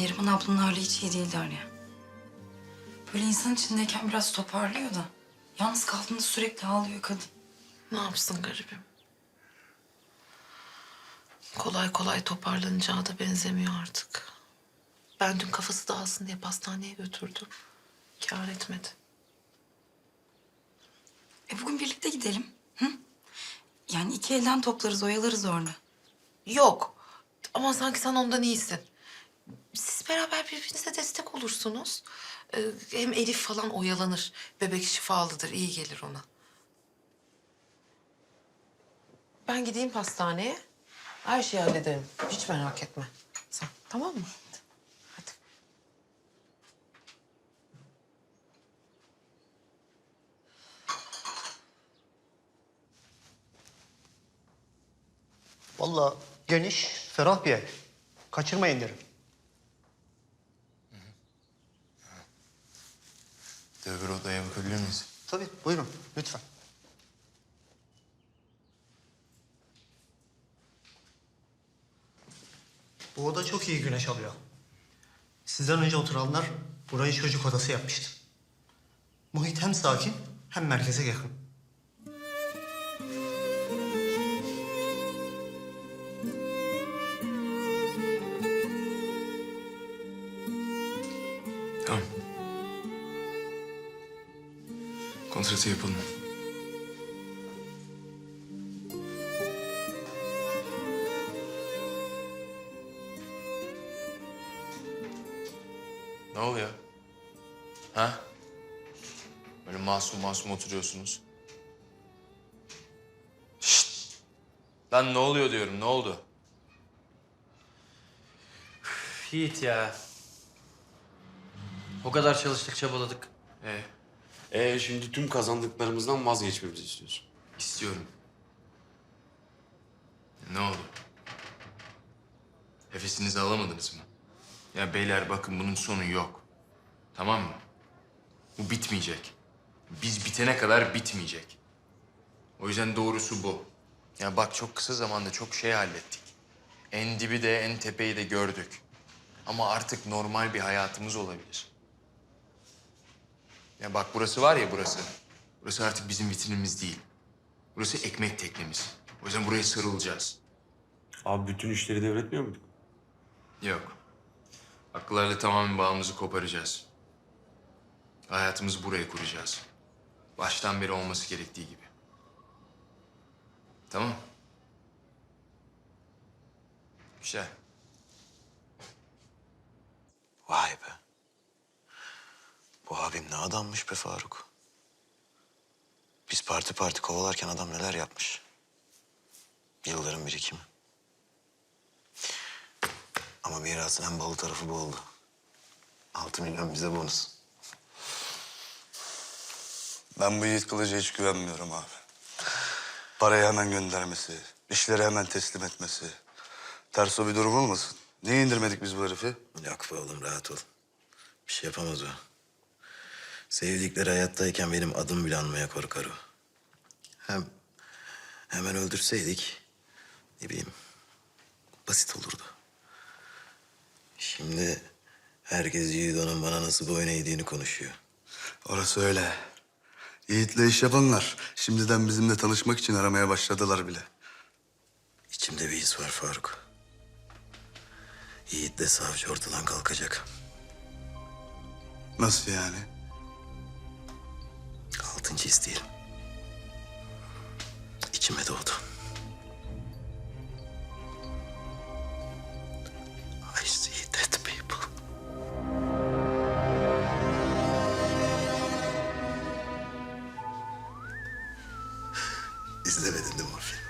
Neriman ablanın hali hiç iyi değil Derya. Böyle insan içindeyken biraz toparlıyor da. Yalnız kaldığında sürekli ağlıyor kadın. Ne yapsın garibim? Kolay kolay toparlanacağı da benzemiyor artık. Ben dün kafası dağılsın diye pastaneye götürdüm. Kâr etmedi. E bugün birlikte gidelim. Hı? Yani iki elden toplarız, oyalarız orada. Yok. Ama sanki sen ondan iyisin. Siz beraber birbirinize destek olursunuz. Ee, hem Elif falan oyalanır. Bebek şifalıdır, iyi gelir ona. Ben gideyim pastaneye. Her şeyi hallederim. Hiç merak etme. Sen tamam mı? Hadi. Vallahi geniş, ferah bir ev. Kaçırmayın derim. Öbür odaya bakabilir miyiz? Tabii, buyurun lütfen. Bu oda çok iyi güneş alıyor. Sizden önce oturanlar burayı çocuk odası yapmıştı. Muhit hem sakin hem merkeze yakın. Kontratı yapalım. Ne oluyor? Ha? Böyle masum masum oturuyorsunuz. Şşt! Lan ne oluyor diyorum, ne oldu? Yiğit ya. O kadar çalıştık çabaladık. Ee, Ee şimdi tüm kazandıklarımızdan vazgeçmemizi istiyorsun. istiyorum. Ne oldu? Nefesinizi alamadınız mı? Ya beyler bakın bunun sonu yok. Tamam mı? Bu bitmeyecek. Biz bitene kadar bitmeyecek. O yüzden doğrusu bu. Ya bak çok kısa zamanda çok şey hallettik. En dibi de en tepeyi de gördük. Ama artık normal bir hayatımız olabilir. Ya bak burası var ya burası. Burası artık bizim vitrinimiz değil. Burası ekmek teknemiz. O yüzden buraya sarılacağız. Abi bütün işleri devretmiyor muyduk? Yok. Akıllarla tamamen bağımızı koparacağız. Hayatımızı buraya kuracağız. Baştan beri olması gerektiği gibi. Tamam. Güzel. Vay be. Bu abim ne adammış be Faruk. Biz parti parti kovalarken adam neler yapmış. Yılların birikimi. Ama mirasın en balı tarafı bu oldu. Altı milyon bize bonus. Ben bu Yiğit Kılıç'a hiç güvenmiyorum abi. Parayı hemen göndermesi, işleri hemen teslim etmesi. Ters o bir durum olmasın. Niye indirmedik biz bu herifi? Yok be oğlum rahat ol. Bir şey yapamaz o. Sevdikleri hayattayken benim adım bile anmaya korkar o. Hem hemen öldürseydik ne bileyim basit olurdu. Şimdi herkes Yiğido'nun bana nasıl boyun eğdiğini konuşuyor. Orası öyle. Yiğit'le iş yapanlar şimdiden bizimle tanışmak için aramaya başladılar bile. İçimde bir his var Faruk. Yiğit'le savcı ortadan kalkacak. Nasıl yani? His diyelim. İçime doğdu. I. İzlemedin değil mi o filmi?